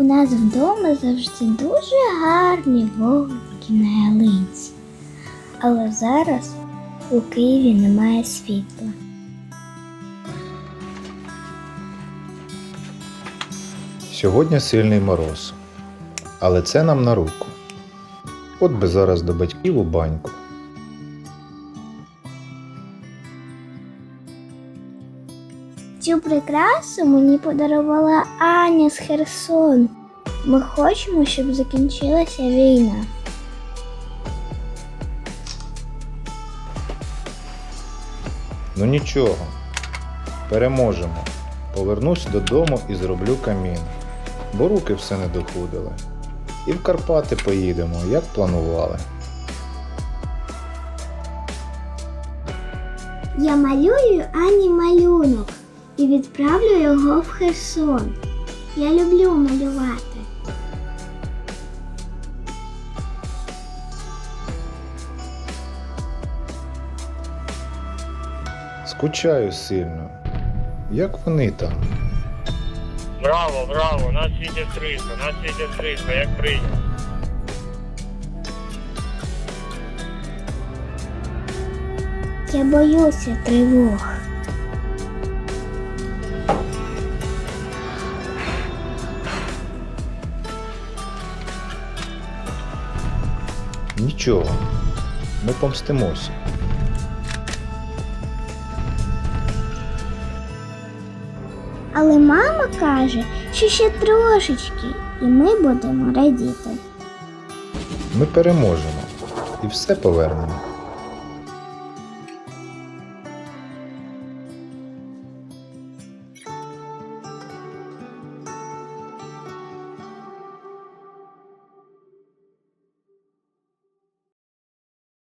У нас вдома завжди дуже гарні вогники на ялинці. Але зараз у Києві немає світла. Сьогодні сильний мороз, але це нам на руку. От би зараз до батьків у баньку. Цю прикрасу мені подарувала Аня з Херсону. Ми хочемо, щоб закінчилася війна. Ну нічого, переможемо. Повернусь додому і зроблю камін, бо руки все не доходили. І в Карпати поїдемо, як планували. Я малюю Ані малюнок і відправлю його в Херсон. Я люблю малювати. Скучаю сильно. Як вони там? Браво, браво, нас світять 300, нас світять 300, як прийнято. Я боюся тривог. Нічого. Ми помстимося. Але мама каже, що ще трошечки, і ми будемо радіти. Ми переможемо і все повернемо.